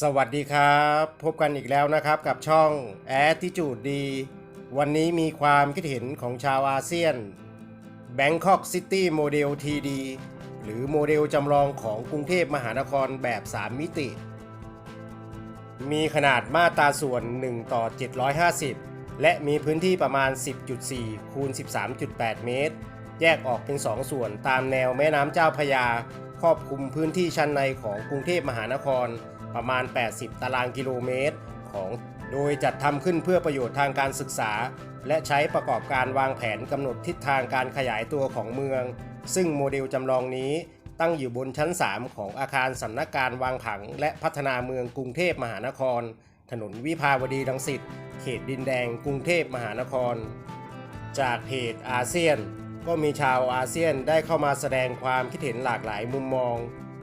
สวัสดีครับ พบกันอีกแล้วนะครับกับช่อง Attitude ดี วันนี้มีความคิดเห็นของชาวอาเซียน Bangkok City Model TD หรือโมเดลจำลองของกรุงเทพมหานครแบบ 3 มิติ มีขนาดมาตราส่วน 1 ต่อ 750 และมีพื้นที่ประมาณ 10.4 คูณ 13.8 เมตร แยกออกเป็น 2 ส่วนตามแนวแม่น้ำเจ้าพยา ครอบคลุมพื้นที่ชั้นในของกรุงเทพมหานคร ประมาณ 80 ตารางกิโลเมตร ของโดยจัดทำขึ้นเพื่อประโยชน์ทางการศึกษา และใช้ประกอบการวางแผนกำหนดทิศทางการขยายตัวของเมือง ซึ่งโมเดลจำลองนี้ตั้งอยู่บนชั้น 3 ของอาคารสำนักการวางผัง และพัฒนาเมืองกรุงเทพมหานคร ถนนวิภาวดีรังสิต เขตดินแดงกรุงเทพมหานคร จากเพจอาเซียน ก็มีชาวอาเซียนได้เข้ามาแสดงความคิดเห็นหลากหลายมุมมอง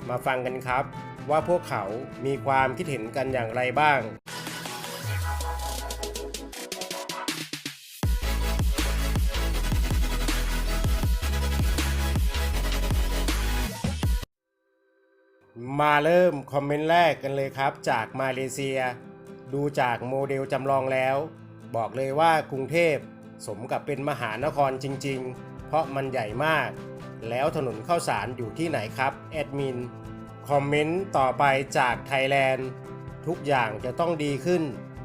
มาฟังกันครับ ว่าพวกเขามีความคิดเห็นกันอย่างไรบ้างมาเริ่มคอมเมนต์แรกกันเลยครับ จากมาเลเซีย ดูจากโมเดลจำลองแล้ว บอกเลยว่ากรุงเทพสมกับเป็นมหานครจริง ๆ เพราะมันใหญ่มาก แล้วถนนเข้าสารอยู่ที่ไหนครับ แอดมิน คอมเมนต์ต่อไปจากไทยแลนด์ทุกอย่างจะต้องดีขึ้น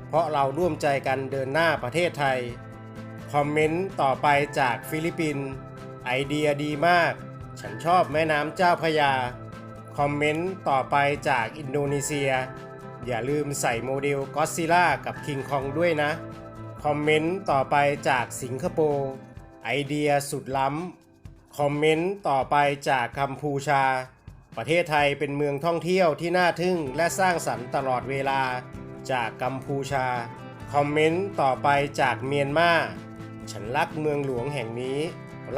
เพราะเราร่วมใจกันเดินหน้าประเทศไทย คอมเมนต์ต่อไปจากฟิลิปปินส์ไอเดียดีมาก ฉันชอบแม่น้ำเจ้าพระยา คอมเมนต์ต่อไปจากอินโดนีเซีย อย่าลืมใส่โมเดลก็ซิล่ากับคิงคองด้วยนะ คอมเมนต์ต่อไปจากสิงคโปร์ไอเดียสุดล้ำ คอมเมนต์ต่อไปจากกัมพูชา ประเทศไทยเป็นเมืองท่องเที่ยวที่น่าทึ่งและสร้างสรรค์ตลอดเวลาจากกัมพูชา คอมเมนต์ต่อไปจากเมียนมา ฉันรักเมืองหลวงแห่งนี้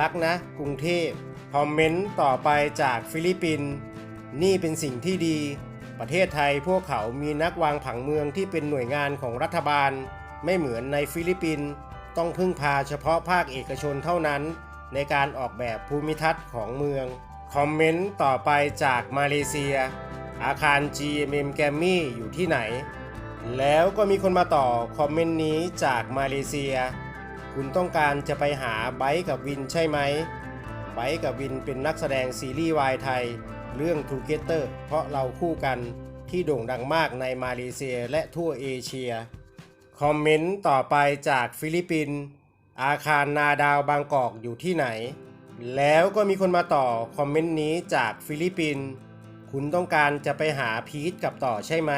รักนะ กรุงเทพ คอมเมนต์ต่อไปจากฟิลิปปินส์นี่เป็นสิ่งที่ดี ประเทศไทยพวกเขามีนักวางผังเมืองที่เป็นหน่วยงานของรัฐบาล ไม่เหมือนในฟิลิปปินส์ต้องพึ่งพาเฉพาะภาคเอกชนเท่านั้น ในการออกแบบภูมิทัศน์ของเมือง คอมเมนต์ต่อไปจากมาเลเซีย อาคาร GMM g r a m m y อยู่ที่ไหน แล้วก็มีคนมาต่อคอมเมนต์นี้จากมาเลเซีย คุณต้องการจะไปหาไบค์กับวินใช่ไหมไบค์กับวินเป็นนักแสดงซีรีส์วายไทย เรื่อง Together เพราะเราคู่กันที่โด่งดังมากในมาเลเซียและทั่วเอเชีย คอมเมนต์ต่อไปจากฟิลิปปินส์อาคารนาดาวบางกอกอยู่ที่ไหน แล้วก็มีคนมาต่อคอมเมนต์นี้จากฟิลิปปินส์คุณต้องการจะไปหาพีทกับต่อใช่ไหม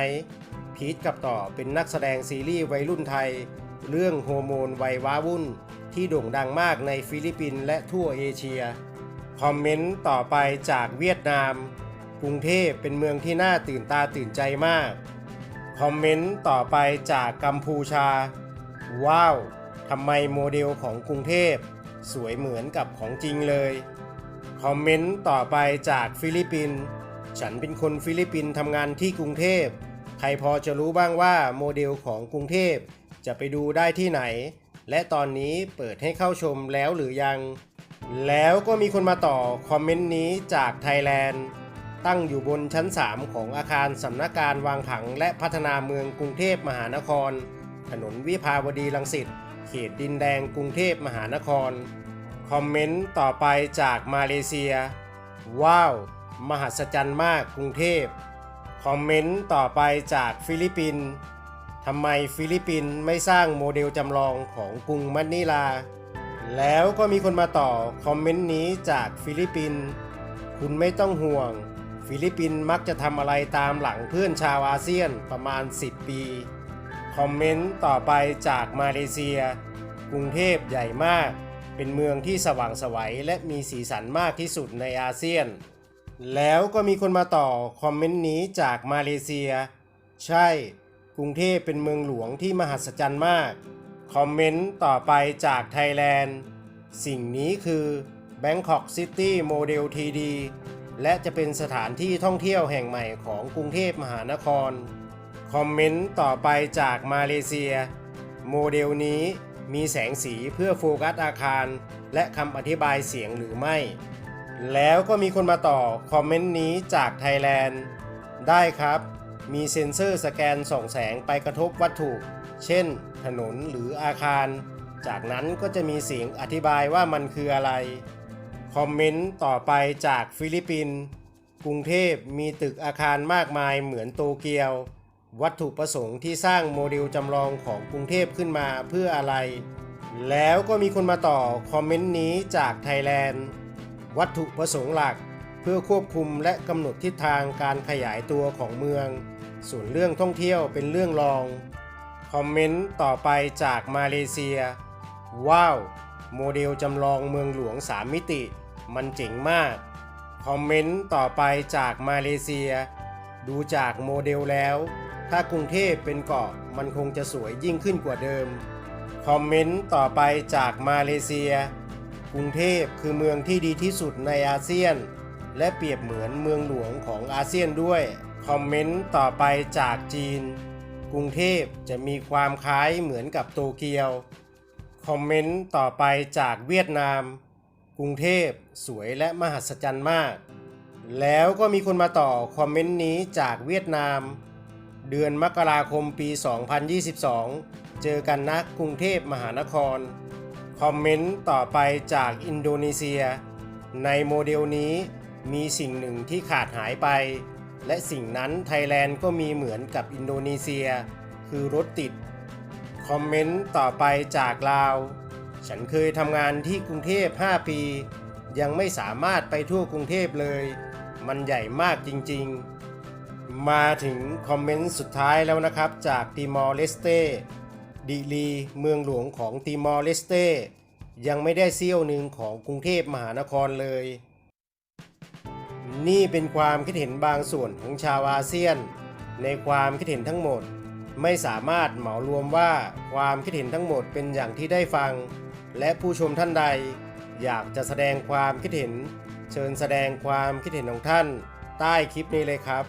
พีทกับต่อเป็นนักแสดงซีรีส์วัยรุ่นไทย เรื่องโฮอร์โมนวัยว้าวุ่น ที่โด่งดังมากในฟิลิปปินส์และทั่วเอเชีย คอมเมนต์ต่อไปจากเวียดนาม กรุงเทพเป็นเมืองที่น่าตื่นตาตื่นใจมาก คอมเมนต์ต่อไปจากกัมพูชา ว้าวทำไมโมเดลของกรุงเทพ สวยเหมือนกับของจริงเลย คอมเมนต์ต่อไปจากฟิลิปปินส์ฉันเป็นคนฟิลิปปินส์ทำงานที่กรุงเทพ ใครพอจะรู้บ้างว่าโมเดลของกรุงเทพจะไปดูได้ที่ไหน และตอนนี้เปิดให้เข้าชมแล้วหรือยัง แล้วก็มีคนมาต่อคอมเมนต์นี้จากไทยแลนด์ ตั้งอยู่บนชั้น 3 ของอาคารสำนักการวางผังและพัฒนาเมืองกรุงเทพมหานคร ถนนวิภาวดีรังสิต เขตดินแดงกรุงเทพมหานคร คอมเมนต์ต่อไปจากมาเลเซีย ว้าว มหัศจรรย์มากกรุงเทพ คอมเมนต์ต่อไปจากฟิลิปปินส์ทำไมฟิลิปปินส์ไม่สร้างโมเดลจำลองของกรุงมะนิลา แล้วก็มีคนมาต่อคอมเมนต์นี้จากฟิลิปปินส์คุณไม่ต้องห่วง ฟิลิปปินส์มักจะทำอะไรตามหลังเพื่อนชาวอาเซียนประมาณ 10 ปี คอมเมนต์ต่อไปจากมาเลเซีย กรุงเทพใหญ่มาก เป็นเมืองที่สว่างไสวัยและมีสีสันมากที่สุดในอาเซียน แล้วก็มีคนมาต่อคอมเมนต์นี้จากมาเลเซีย ใช่ กรุงเทพเป็นเมืองหลวงที่มหัศจรรย์มาก คอมเมนต์ต่อไปจากไทยแลนด์ สิ่งนี้คือ Bangkok City Model TD และจะเป็นสถานที่ท่องเที่ยวแห่งใหม่ของกรุงเทพมหานคร คอมเมนต์ต่อไปจากมาเลเซีย โมเดลนี้มีแสงสีเพื่อโฟกัสอาคาร และคำอธิบายเสียงหรือไม่ แล้วก็มีคนมาต่อคอมเมนต์นี้จากไทยแลนด์ ได้ครับ มีเซ็นเซอร์สแกนส่องแสงไปกระทบวัตถุ เช่น ถนนหรืออาคาร จากนั้นก็จะมีเสียงอธิบายว่ามันคืออะไร คอมเมนต์ต่อไปจากฟิลิปปินส์ กรุงเทพมีตึกอาคารมากมายเหมือนโตเกียว วัตถุประสงค์ที่สร้างโมเดลจำลองของกรุงเทพขึ้นมาเพื่ออะไร แล้วก็มีคนมาต่อคอมเมนต์นี้จากไทยแลนด์ วัตถุประสงค์หลักเพื่อควบคุมและกำหนดทิศทางการขยายตัวของเมือง ส่วนเรื่องท่องเที่ยวเป็นเรื่องรอง คอมเมนต์ต่อไปจากมาเลเซีย ว้าว โมเดลจำลองเมืองหลวง3มิติ มันเจ๋งมาก คอมเมนต์ต่อไปจากมาเลเซีย ดูจากโมเดลแล้ว ถ้ากรุงเทพเป็นเกาะมันคงจะสวยยิ่งขึ้นกว่าเดิม คอมเมนต์ต่อไปจากมาเลเซีย กรุงเทพคือเมืองที่ดีที่สุดในอาเซียน และเปรียบเหมือนเมืองหลวงของอาเซียนด้วย คอมเมนต์ต่อไปจากจีน กรุงเทพจะมีความคล้ายเหมือนกับโตเกียว คอมเมนต์ต่อไปจากเวียดนาม กรุงเทพสวยและมหัศจรรย์มาก แล้วก็มีคนมาต่อคอมเมนต์นี้จากเวียดนาม เดือนมกราคมปี 2022 เจอกันนะกรุงเทพมหานคร คอมเมนต์ต่อไปจากอินโดนีเซีย ในโมเดลนี้มีสิ่งหนึ่งที่ขาดหายไป และสิ่งนั้นไทยแลนด์ก็มีเหมือนกับอินโดนีเซีย คือรถติด คอมเมนต์ต่อไปจากลาว ฉันเคยทำงานที่กรุงเทพ 5 ปี ยังไม่สามารถไปทั่วกรุงเทพเลย มันใหญ่มากจริง ๆ มาถึงคอมเมนต์สุดท้ายแล้วนะครับ จากติมอร์เลสเต้ดิลีเมืองหลวงของติมอร์เลสเต้ยังไม่ได้เสี้ยวหนึ่งของกรุงเทพมหานครเลย นี่เป็นความคิดเห็นบางส่วนของชาวอาเซียน ในความคิดเห็นทั้งหมด ไม่สามารถเหมารวมว่าความคิดเห็นทั้งหมดเป็นอย่างที่ได้ฟัง และผู้ชมท่านใด อยากจะแสดงความคิดเห็น เชิญแสดงความคิดเห็นของท่าน ใต้คลิปนี้เลยครับ